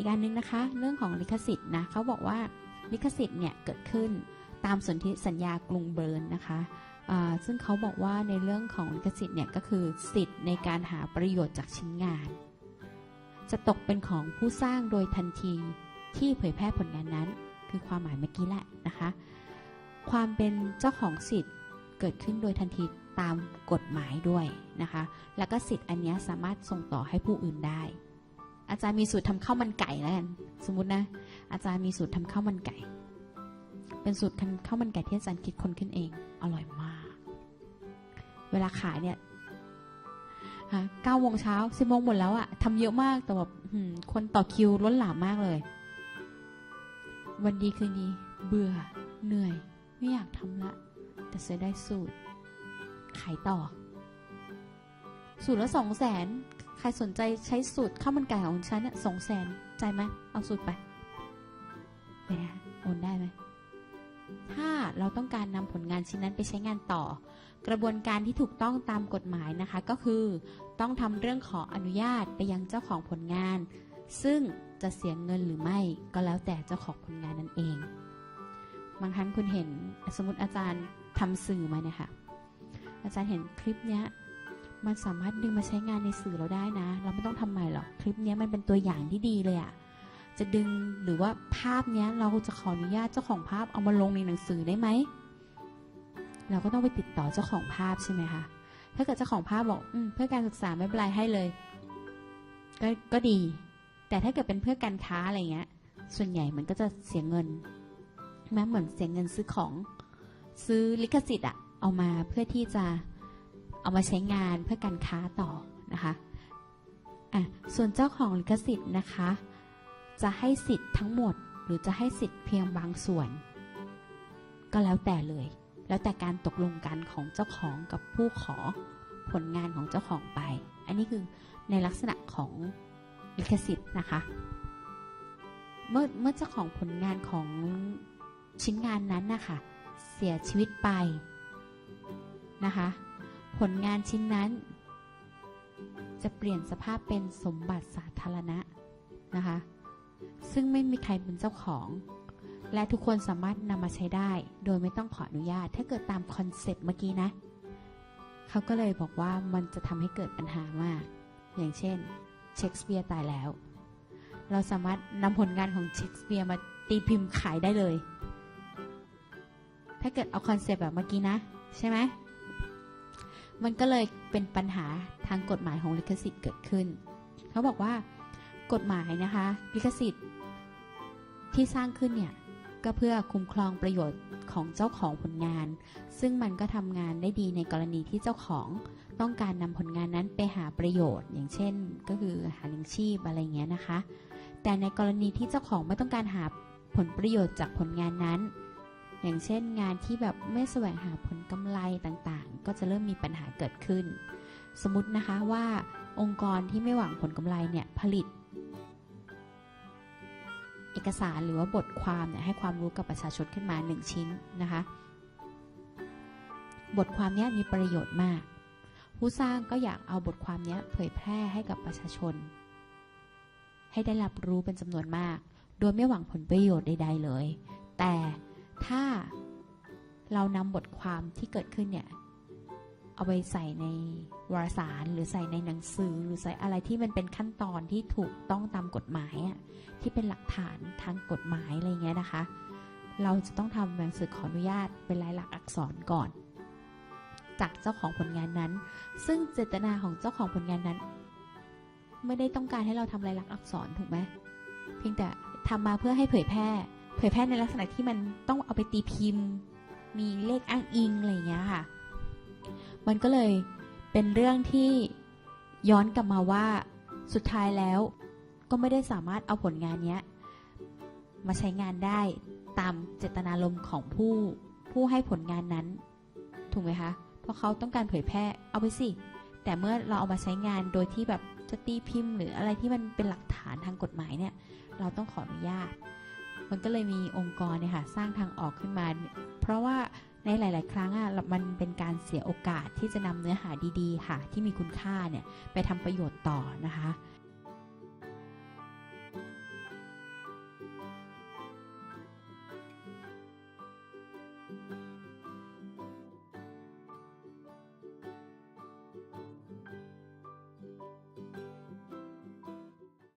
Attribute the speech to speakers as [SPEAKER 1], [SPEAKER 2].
[SPEAKER 1] อีกอันนึงนะคะ เรื่องของลิขสิทธิ์นะเขาบอกว่าลิขสิทธิ์เนี่ยเกิดขึ้นตามสนธิสัญญากรุงเบิร์นนะคะซึ่งเขาบอกว่าในเรื่องของลิขสิทธิ์เนี่ยก็คือสิทธิ์ในการหาประโยชน์จากชิ้นงาน จะตกเป็นของผู้สร้างโดยทันทีที่เผยแพร่ผลงานนั้น คือความหมายเมื่อกี้แหละนะคะ ความเป็นเจ้าของสิทธิ์เกิดขึ้นโดยทันทีตามกฎหมายด้วยนะคะ แล้วก็สิทธิ์อันนี้สามารถส่งต่อให้ผู้อื่นได้ อาจารย์มีสูตรทำข้าวมันไก่แล้วกันสมมตินะ อาจารย์มีสูตรทำข้าวมันไก่ เป็นสูตรข้าวมันไก่ที่อาจารย์คิดคนขึ้นเอง อร่อยมาก เวลาขายเนี่ยฮะเก้าโมงเช้าสิบโมงหมดแล้วอะทำเยอะมากแต่แบบคนต่อคิวล้นหลามมากเลย วันดีคืนดี เบื่อเหนื่อย ไม่อยากทำละ แต่เสียได้สูตร ขายต่อ สูตรละสองแสน ใครสนใจใช้สูตรข้าวมันไก่ของฉันสองแสนใจไหมเอาสูตรไปไปนะโอนได้ไหมถ้าเราต้องการนำผลงานชิ้นนั้นไปใช้งานต่อ กระบวนการที่ถูกต้องตามกฎหมายนะคะ ก็คือ ต้องทำเรื่องขออนุญาตไปยังเจ้าของผลงาน ซึ่งจะเสียเงินหรือไม่ ก็แล้วแต่เจ้าของผลงานนั่นเอง บางครั้งคุณเห็นสมมติอาจารย์ทำสื่อมาเนี่ยค่ะอาจารย์เห็นคลิปเนี้ย มันสามารถดึงมาใช้งานในสื่อเราได้นะ เราไม่ต้องทำใหม่หรอก คลิปนี้มันเป็นตัวอย่างที่ดีเลยอะจะดึงหรือว่าภาพนี้เราจะขออนุญาตเจ้าของภาพเอามาลงในหนังสือได้ไหม เราก็ต้องไปติดต่อเจ้าของภาพใช่ไหมคะ ถ้าเกิดเจ้าของภาพบอกอมเพื่อการศึกษาไม่เป็นไรให้เลย ก็ก็ดี แต่ถ้าเกิดเป็นเพื่อการค้าอะไรเงี้ย ส่วนใหญ่มันก็จะเสียเงินแม้เหมือนเสียเงินซื้อของ ซื้อลิขสิทธิ์อะเอามาเพื่อที่จะ เอามาใช้งานเพื่อการค้าต่อนะคะอะส่วนเจ้าของลิขสิทธิ์นะคะ จะให้สิทธิ์ทั้งหมด หรือจะให้สิทธิ์เพียงบางส่วน ก็แล้วแต่เลย แล้วแต่การตกลงกันของเจ้าของกับผู้ขอผลงานของเจ้าของไป อันนี้คือในลักษณะของลิขสิทธิ์นะคะ เมื่อเมื่อเจ้าของผลงานของชิ้นงานนั้นนะคะเสียชีวิตไปนะคะ ผลงานชิ้นนั้น จะเปลี่ยนสภาพเป็นสมบัติสาธารณะนะคะ ซึ่งไม่มีใครเป็นเจ้าของ และทุกคนสามารถนำมาใช้ได้ โดยไม่ต้องขออนุญาต ถ้าเกิดตามคอนเซปต์เมื่อกี้นะ เขาก็เลยบอกว่ามันจะทำให้เกิดปัญหามาก อย่างเช่นเชคสเปียร์ตายแล้ว เราสามารถนำผลงานของเชคสเปียร์มาตีพิมพ์ขายได้เลย ถ้าเกิดเอาคอนเซปต์แบบเมื่อกี้นะ ใช่ไหม มันก็เลยเป็นปัญหาทางกฎหมายของลิขสิทธิ์เกิดขึ้น เขาบอกว่ากฎหมายนะคะลิขสิทธิ์ที่สร้างขึ้นเนี่ยก็เพื่อคุ้มครองประโยชน์ของเจ้าของผลงาน ซึ่งมันก็ทำงานได้ดีในกรณีที่เจ้าของต้องการนำผลงานนั้นไปหาประโยชน์ อย่างเช่น ก็คือหาเลี้ยงชีพอะไรเงี้ยนะคะ แต่ในกรณีที่เจ้าของไม่ต้องการหาผลประโยชน์จากผลงานนั้น อย่างเช่นงานที่แบบไม่แสวงหาผลกำไรต่างๆ ก็จะเริ่มมีปัญหาเกิดขึ้น สมมตินะคะว่าองค์กรที่ไม่หวังผลกำไรเนี่ยผลิต เอกสารหรือว่าบทความเนี่ยให้ความรู้กับประชาชนขึ้นมาหนึ่งชิ้นนะคะ บทความนี้มีประโยชน์มาก ผู้สร้างก็อยากเอาบทความนี้เผยแพร่ให้กับประชาชน ให้ได้รับรู้เป็นจำนวนมาก โดยไม่หวังผลประโยชน์ใด ๆ เลย แต่ ถ้าเรานำบทความที่เกิดขึ้นเนี่ย เอาไปใส่ในวารสารหรือใส่ในหนังสือหรือใส่อะไรที่มันเป็นขั้นตอนที่ถูกต้องตามกฎหมายอะที่เป็นหลักฐานทางกฎหมายอะไรเงี้ยนะคะ เราจะต้องทำหนังสือขออนุญาตเป็นลายลักษณ์อักษรก่อน จากเจ้าของผลงานนั้น ซึ่งเจตนาของเจ้าของผลงานนั้น ไม่ได้ต้องการให้เราทำลายลักษณ์อักษรถูกไหมเพียงแต่ทำมาเพื่อให้เผยแพร่ เผยแพร่ในลักษณะที่มันต้องเอาไปตีพิมพ์ มีเลขอ้างอิงอะไรอย่างเงี้ยค่ะ มันก็เลยเป็นเรื่องที่ย้อนกลับมาว่าสุดท้ายแล้วก็ไม่ได้สามารถเอาผลงานเนี้ยมาใช้งานได้ตามเจตนารมณ์ของผู้ผู้ให้ผลงานนั้น ถูกไหมคะ เพราะเขาต้องการเผยแพร่เอาไปสิ แต่เมื่อเราเอามาใช้งานโดยที่แบบจะตีพิมพ์ หรืออะไรที่มันเป็นหลักฐานทางกฎหมายเนี่ย เราต้องขออนุญาต มันก็เลยมีองค์กรเนี่ยค่ะสร้างทางออกขึ้นมา เพราะว่าในหลาย ๆ ครั้งอะมันเป็นการเสียโอกาสที่จะนำเนื้อหาดี ๆ ค่ะ ที่มีคุณค่าเนี่ยไปทำประโยชน์ต่อนะคะ